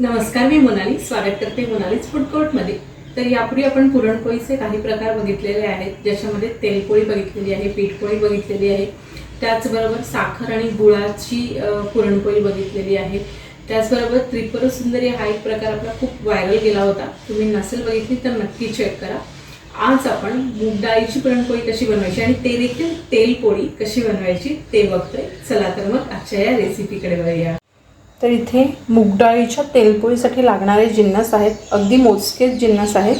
नमस्कार मी मोनाली. स्वागत करते मोनालीज फूड कोर्टमध्ये तर यापूर्वी आपण पुरणपोळीचे काही प्रकार बघितलेले आहेत. ज्याच्यामध्ये तेलपोळी बघितलेली आहे पीठपोळी बघितलेली आहे. त्याचबरोबर साखर आणि गुळाची पुरणपोळी बघितलेली आहे. त्याचबरोबर त्रिपुर सुंदरी हा एक प्रकार आपला खूप व्हायरल गेला होता. तुम्ही नसेल बघितली तर नक्की चेक करा. आज आपण मूग डाळीची पुरणपोळी कशी बनवायची आणि ते देखील तेलपोळी कशी बनवायची ते बघतोय. चला तर मग आजच्या या रेसिपीकडे वळूया. तर इथे मुगडाळीच्या तेलपोळीसाठी लागणारे जिन्नस आहेत अगदी मोजकेच जिन्नस आहेत.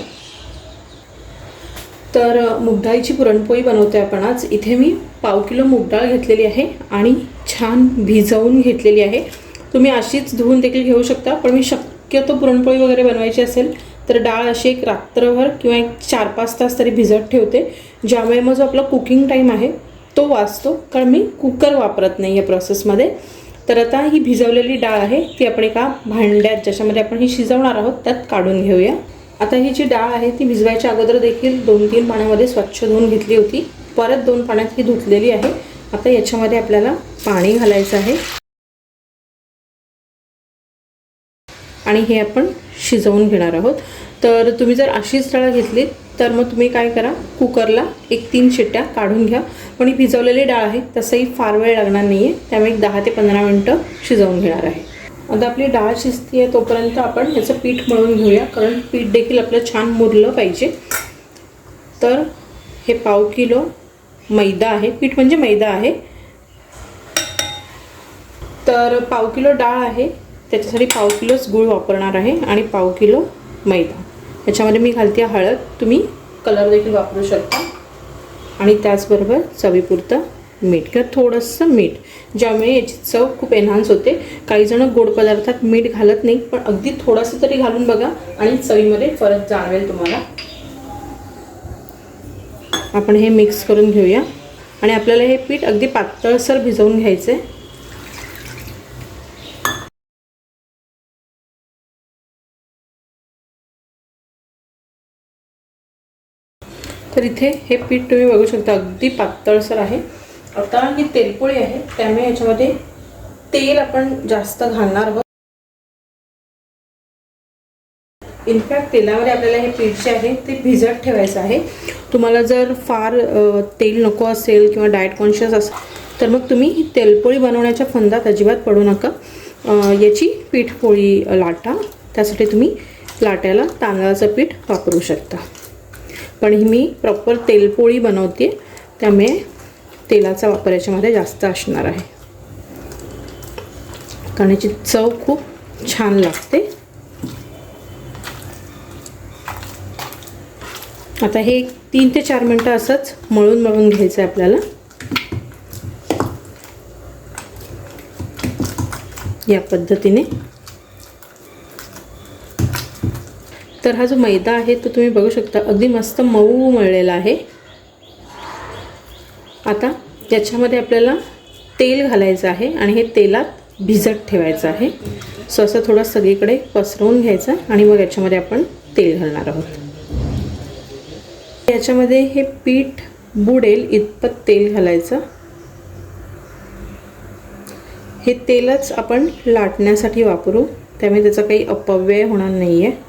तर मुगडाळीची पुरणपोळी बनवते आपण आज. इथे मी पाव किलो मुगडाळ घेतलेली आहे आणि छान भिजवून घेतलेली आहे. तुम्ही अशीच धुवून देखील घेऊ शकता पण मी शक्यतो पुरणपोळी वगैरे बनवायची असेल तर डाळ अशी एक रात्रभर किंवा एक चार पाच तास तरी भिजत ठेवते ज्यामुळे मग जो आपला कुकिंग टाईम आहे तो वाचतो. कारण मी कुकर वापरत नाही या प्रोसेसमध्ये तर आता ही भिजवलेली डाळ आहे ती आपण एका भांड्यात ज्याच्यामध्ये आपण ही शिजवणार आहोत त्यात काढून घेऊया. आता ही जी डाळ आहे ती भिजवायच्या अगोदर देखील दोन तीन पाण्यामध्ये स्वच्छ धुवून घेतली होती. परत दोन पाण्यात ही धुतलेली आहे. आता याच्यामध्ये आपल्याला पाणी घालायचं आहे. आणि हे आपण शिजवून घेणार आहोत. तर तुम्ही जर अशीच डाळ घेतली तर मग तुम्ही काय करा कुकरला एक तीन शिट्ट्या काढून घ्या. पण ही भिजवलेली डाळ आहे तसंही फार वेळ लागणार नाही आहे त्यामुळे एक दहा ते पंधरा मिनटं शिजवून घेणार आहे. आता आपली डाळ शिजती आहे तोपर्यंत आपण ह्याचं पीठ मळून घेऊया. कारण पीठ देखील आपलं छान मुरलं पाहिजे. तर हे पाव किलो मैदा आहे. पीठ म्हणजे मैदा आहे. तर पाव किलो डाळ आहे. त्याच्यासाठी पाव किलोच गूळ वापरणार आहे आणि पाव किलो मैदा. याच्यामध्ये मी घालते हळद. तुम्ही कलर देखील वापरू शकता. आणि त्याचबरोबर चवीपुरतं मीठ. किंवा थोडंसं मीठ. ज्यामुळे याची चव खूप एन्हान्स होते. काही जण गोड पदार्थात मीठ घालत नाही पण अगदी थोडंसं तरी घालून बघा आणि चवीमध्ये फरक जाणवेल तुम्हाला. आपण हे मिक्स करून घेऊया. आणि आपल्याला हे पीठ अगदी पातळसर भिजवून घ्यायचं आहे तर इथे हे पीठ तुम्ही बघू शकता अगदी पातळसर आहे. आता ही तेलपोळी आहे त्यामुळे याच्यामध्ये तेल आपण जास्त घालणार आहोत. इनफॅक्ट तेलामध्ये आपल्याला हे पीठ जे आहे ते भिजत ठेवायचं आहे. तुम्हाला जर फार तेल नको असेल किंवा डाएट कॉन्शियस असेल तर मग तुम्ही ही तेलपोळी बनवण्याच्या फंदात अजिबात पडू नका. याची पीठपोळी लाटा. त्यासाठी तुम्ही लाट्याला तांदळाचं पीठ वापरू शकता. पण ही मी प्रॉपर तेलपोळी बनवते. त्यामुळे तेलाचा वापर याच्यामध्ये जास्त असणार आहे. कारण याची चव खूप छान लागते. आता हे एक तीन ते चार मिनटं असंच मळून मळून घ्यायचं आहे आपल्याला. या पद्धतीने तर हा जो मैदा आहे तो तुम्ही बघू शकता. अगदी मस्त मऊ मळलेला आहे. आता याच्यामध्ये आपल्याला तेल घालायचं आहे आणि हे तेलात भिजत ठेवायचं आहे. सो असं थोडं सगळीकडे पसरवून घ्यायचं आणि मग याच्यामध्ये आपण तेल घालणार आहोत. याच्यामध्ये हे पीठ बुडेल इतपत तेल घालायचं. हे तेलच आपण लाटण्यासाठी वापरू. त्यामुळे त्याचा काही अपव्यय होणार नाही आहे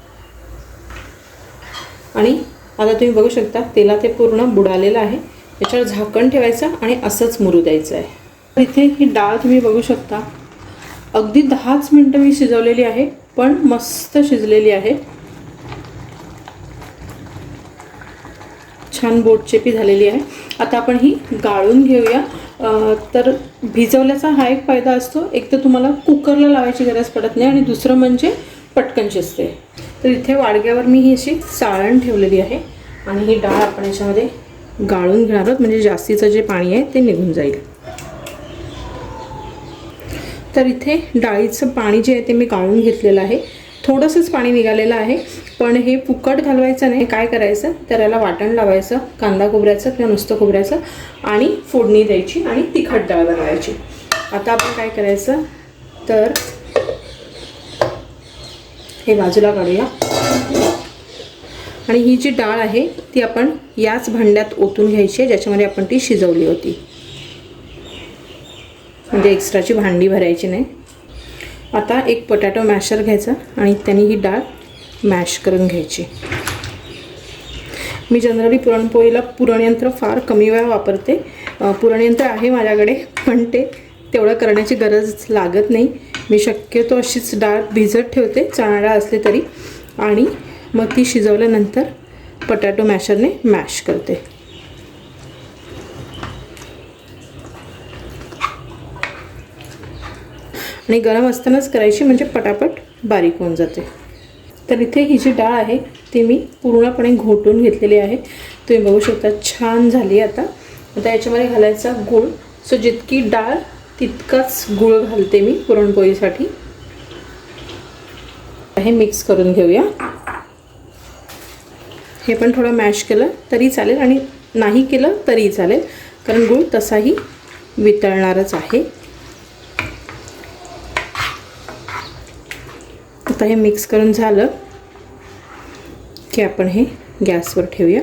आणि आता तुम्ही बघू शकता तेला ते पूर्ण बुडालेलं आहे. याच्यावर झाकण ठेवायचं आणि असंच मुरू द्यायचं आहे. तर इथे ही डाळ तुम्ही बघू शकता. अगदी दहाच मिनटं मी शिजवलेली आहे पण मस्त शिजलेली आहे. छान बोटचेपी झालेली आहे. आता आपण ही गाळून घेऊया. तर भिजवल्याचा हा एक फायदा असतो एक तर तुम्हाला कुकरला लावायची गरज पडत नाही आणि दुसरं म्हणजे पटकन शिजते. तर इथे वाडग्यावर मी ही अशी साळण ठेवलेली आहे आणि ही डाळ आपण याच्यामध्ये गाळून घेणार आहोत. म्हणजे जास्तीचं जे पाणी आहे ते निघून जाईल. तर इथे डाळीचं पाणी जे आहे ते मी गाळून घेतलेलं आहे. थोडंसंच पाणी निघालेलं आहे पण हे फुकट घालवायचं नाही. काय करायचं? तर याला वाटण लावायचं कांदा खोबऱ्याचं किंवा नुसतं खोबऱ्याचं आणि फोडणी द्यायची आणि तिखट डाळ बनवायची. आता आपण काय करायचं? तर हे बाजूला काढूया. आणि ही जी डाळ आहे ती आपण याच भांड्यात ओतून घ्यायची आहे ज्याच्यामध्ये आपण ती शिजवली होती. म्हणजे एक्स्ट्राची भांडी भरायची नाही. आता एक पोटॅटो मॅशर घ्यायचा आणि त्याने ही डाळ मॅश करून घ्यायची. मी जनरली पुरणपोळीला पुरणयंत्र फार कमी वेळा वापरते. पुरणयंत्र आहे माझ्याकडे पण ते तेवढं करण्याची गरज लागत नाही. मी शक्यतो अशीच डाळ भिजत ठेवते चणा डाळ असली तरी. आणि मग ती शिजवल्यानंतर पटॅटो मॅशरने मॅश करते. आणि गरम असतानाच करायची म्हणजे पटापट बारीक होऊन जाते. तर इथे ही जी डाळ आहे ती मी पूर्णपणे घोटून घेतलेली आहे. तुम्ही बघू शकता छान झाली आता. आता याच्यामध्ये घालायचा गूळ. सो जितकी डाळ तितकाच गूळ घालते मी पुरणपोळीसाठी. हे मिक्स करून घेऊया. हे पण थोडं मॅश केलं तरी चालेल आणि नाही केलं तरी चालेल. कारण गूळ तसाही वितळणारच आहे. आता हे मिक्स करून झालं की आपण हे गॅसवर ठेवूया.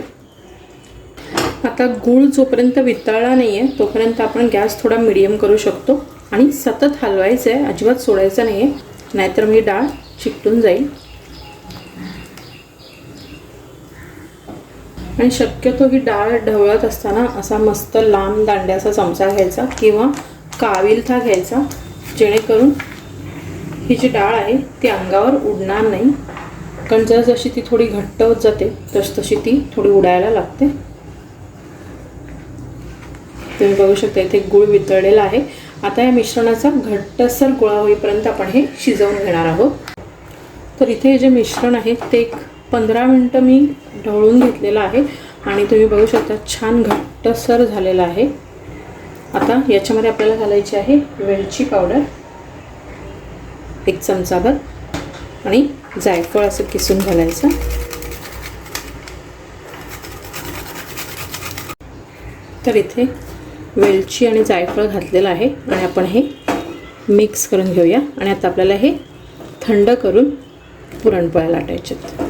आता गूळ जोपर्यंत वितळला नाही आहे तोपर्यंत आपण गॅस थोडा मिडियम करू शकतो आणि सतत हलवायचं आहे अजिबात सोडायचं नाही आहे नाहीतर मी डाळ चिकटून जाईल. आणि शक्यतो ही डाळ ढवळत असताना असा मस्त लांब दांड्याचा चमचा घ्यायचा किंवा काविलथा घ्यायचा जेणेकरून ही जी डाळ आहे ती अंगावर उडणार नाही. कारण जर जशी ती थोडी घट्ट होत जाते तस तशी ती थोडी उडायला लागते. तुम्ही बघू शकता इथे गुळ वितळलेला आहे. आता या मिश्रणाचा घट्टसर गोळा होईपर्यंत आपण हे शिजवून घेणार आहोत. तर इथे हे जे मिश्रण आहे ते एक पंधरा मिनटं मी ढवळून घेतलेलं आहे आणि तुम्ही बघू शकता छान घट्टसर झालेलं आहे. आता याच्यामध्ये आपल्याला घालायची आहे वेलची पावडर एक चमचाभर आणि जायफळ असं किसून घालायचं. तर इथे वेलची आणि जायफळ घातलेलं आहे. आणि आपण हे मिक्स करून घेऊया. आणि आता आपल्याला हे थंड करून पुरणपोळ्या लाटायच्यात.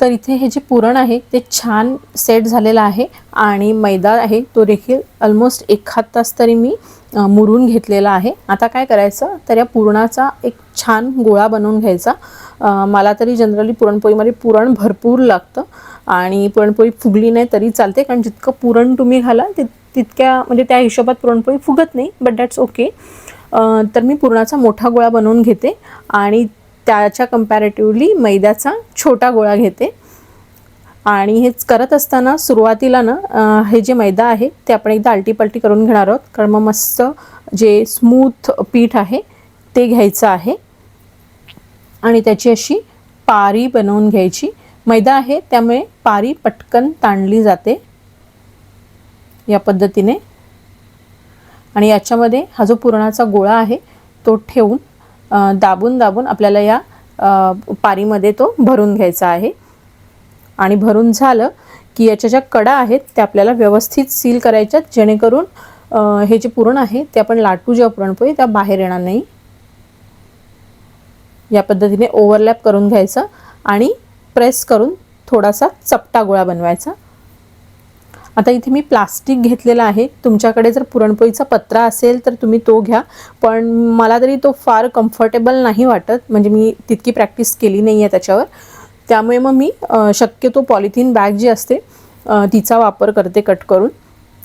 तर इथे हे जे पुरण आहे ते छान सेट झालेलं आहे. आणि मैदा आहे तो देखील ऑलमोस्ट एखाद तास तरी मी मुरून घेतलेला आहे. आता काय करायचं? तर या पुरणाचा एक छान गोळा बनवून घ्यायचा. मला तरी जनरली पुरणपोळीमध्ये पुरण भरपूर लागतं. आणि पुरणपोळी फुगली नाही तरी चालते कारण जितकं पुरण तुम्ही घाला तित तितक्या म्हणजे त्या हिशोबात पुरणपोळी फुगत नाही बट दॅट्स ओके तर मी पुरणाचा मोठा गोळा बनवून घेते आणि त्याच्या कम्पॅरेटिव्हली मैद्याचा छोटा गोळा घेते. आणि हेच करत असताना सुरुवातीला ना हे जे मैदा आहे ते आपण एकदा आलटीपलटी करून घेणार आहोत कारण मग मस्त जे स्मूथ पीठ आहे ते घ्यायचं आहे. आणि त्याची अशी पारी बनवून घ्यायची. मैदा आहे त्यामुळे पारी पटकन ताणली जाते या पद्धतीने. आणि याच्यामध्ये हा जो पुरणाचा गोळा आहे तो ठेवून दाबून दाबून आपल्याला या पारीमध्ये तो भरून घ्यायचा आहे. आणि भरून झालं की याच्या ज्या कडा आहेत त्या आपल्याला व्यवस्थित सील करायच्यात जेणेकरून हे जे पुरण आहे ते आपण लाटू जेव्हा पुरणपोळी त्या बाहेर येणार नाही. या पद्धतीने ओव्हरलॅप करून घ्यायचं आणि प्रेस करून थोडासा चपटा गोळा बनवायचा. आता इथे मी प्लास्टिक घेतलेलं आहे. तुमच्याकडे जर पुरणपोळीचा पत्रा असेल तर तुम्ही तो घ्या. पण मला तरी तो फार कम्फर्टेबल नाही वाटत. म्हणजे मी तितकी प्रॅक्टिस केली नाही आहे त्याच्यावर. त्यामुळे मग मी शक्यतो पॉलिथिन बॅग जी असते तिचा वापर करते कट करून.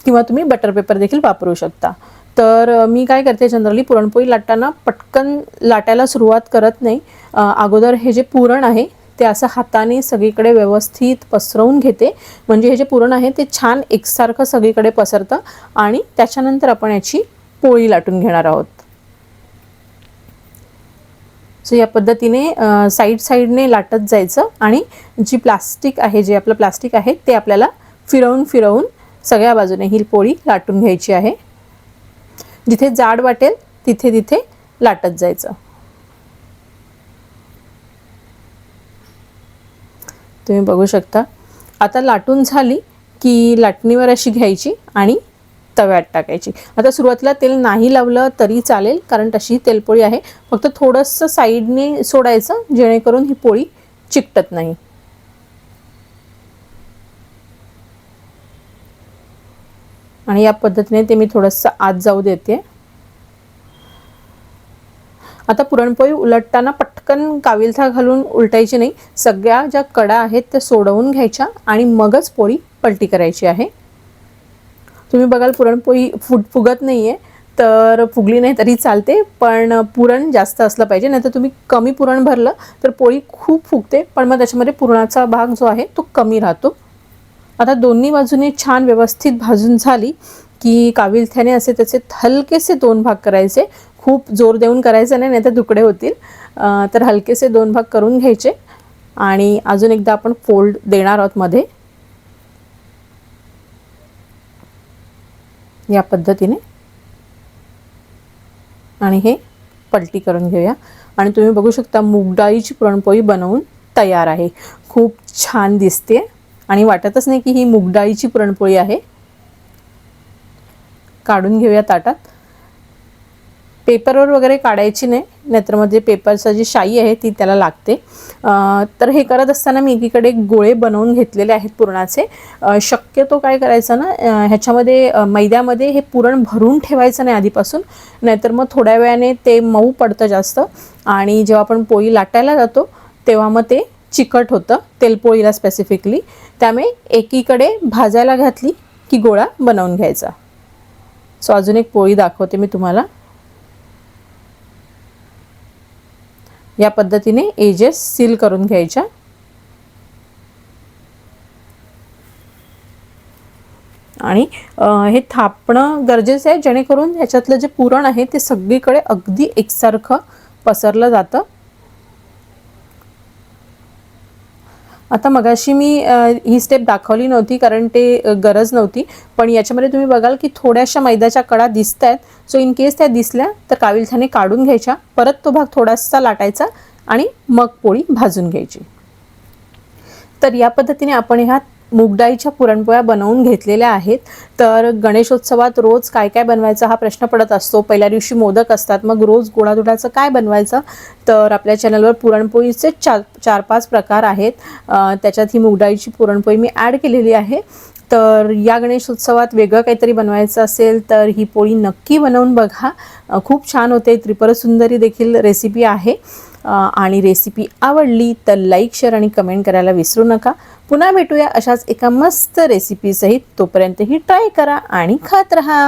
किंवा तुम्ही बटर पेपर देखील वापरू शकता. तर मी काय करते जनरली पुरणपोळी लाटताना पटकन लाटायला सुरुवात करत नाही. अगोदर हे जे पुरण आहे ते असं हाताने सगळीकडे व्यवस्थित पसरवून घेते. म्हणजे हे जे पुरण आहे ते छान एकसारखं सगळीकडे पसरतं आणि त्याच्यानंतर आपण याची पोळी लाटून घेणार आहोत. सो या पद्धतीने साईड साईडने लाटत जायचं आणि जी प्लास्टिक आहे जे आपलं प्लास्टिक आहे ते आपल्याला फिरवून फिरवून सगळ्या बाजूने ही पोळी लाटून घ्यायची आहे. जिथे जाड वाटेल तिथे तिथे लाटत जायचं. तुम्ही बघू शकता. आता लाटून झाली की लाटणीवर अशी घ्यायची आणि तव्यात टाकायची. आता सुरुवातीला तेल नाही लावलं तरी चालेल कारण तशी तेलपोळी आहे. फक्त थोडंसं साईडने सोडायचं जेणेकरून ही पोळी चिकटत नाही. आणि या पद्धतीने ते मी थोडंसं आत जाऊ देते. आता पुरणपोळी उलटताना पटकन काविलथा घालून उलटायची नाही. सगळ्या ज्या कडा आहेत त्या सोडवून घ्यायच्या आणि मगच पोळी पलटी करायची आहे. तुम्ही बघाल पुरणपोळी फुट फुगत नाही आहे तर फुगली नाही तरी चालते पण पुरण जास्त असलं पाहिजे. नाहीतर तुम्ही कमी पुरण भरलं तर पोळी खूप फुगते पण मग त्याच्यामध्ये पुरणाचा भाग जो आहे तो कमी राहतो. आता दोन्ही बाजूने छान व्यवस्थित भाजून झाली की काविलथ्याने असे त्याचे हलकेसे दोन भाग करायचे. खूप जोर देऊन करायचं नाही नाही तर तुकडे होतील तर हलकेसे दोन भाग करून घ्यायचे. आणि अजून एकदा आपण फोल्ड देणार आहोत मध्ये. या पद्धतीने. आणि हे पलटी करून घेऊया. आणि तुम्ही बघू शकता मूगडाळीची पुरणपोळी बनवून तयार आहे. खूप छान दिसते. आणि वाटतच नाही की ही मूगडाळीची पुरणपोळी आहे. काढून घेऊया ताटात. पेपरवर वगैरे काढायची नाही नाहीतरमध्ये पेपरचं जी शाई आहे ती त्याला लागते. तर हे करत असताना मी एकीकडे गोळे बनवून घेतलेले आहेत पुरणाचे. शक्यतो काय करायचं ना ह्याच्यामध्ये मैद्यामध्ये हे पुरण भरून ठेवायचं नाही आधीपासून नाहीतर मग थोड्या वेळाने ते मऊ पडतं जास्त. आणि जेव्हा आपण पोळी लाटायला जातो तेव्हा मग ते चिकट होतं तेलपोळीला स्पेसिफिकली त्यामुळे एकीकडे भाजायला घातली की गोळा बनवून घ्यायचा. सो अजून एक पोळी दाखवते मी तुम्हाला. या पद्धतीने एजेस सील करून घ्यायच्या. आणि हे थापणं गरजेचं आहे जेणेकरून ह्याच्यातलं जे पुरण आहे ते सगळीकडे अगदी एकसारखं पसरलं जातं. आता मगाशी मी ही स्टेप दाखवली नव्हती कारण ते गरज नव्हती. पण याच्यामध्ये तुम्ही बघाल की थोड्याशा मैद्याच्या कडा दिसत आहेत सो इन केस त्या दिसल्या तर काविलथ्याने काढून घ्यायच्या. परत तो भाग थोडासा लाटायचा आणि मग पोळी भाजून घ्यायची. तर या पद्धतीने आपण ह्या मूगडाळीच्या पुरणपोळ्या बनवून घेतलेल्या आहेत. तर गणेशोत्सवात रोज काय काय बनवायचं हा प्रश्न पडत असतो. पहिल्या दिवशी मोदक असतात. मग रोज गोडाधोडाचं काय बनवायचं? तर आपल्या चॅनलवर पुरणपोळीचे चार चार पाच प्रकार आहेत. त्याच्यात ही मूगडाळीची पुरणपोळी मी ॲड केलेली आहे. तर या गणेशोत्सवात वेगळं काहीतरी बनवायचं असेल तर ही पोळी नक्की बनवून बघा. खूप छान होते. त्रिपुरसुंदरी देखील रेसिपी आहे. आणि रेसिपी आवडली तर लाईक शेअर आणि कमेंट करायला विसरू नका. पुन्हा भेटूया अशाच एका मस्त रेसिपीसहित तोपर्यंत ही ट्राय करा आणि खात राहा.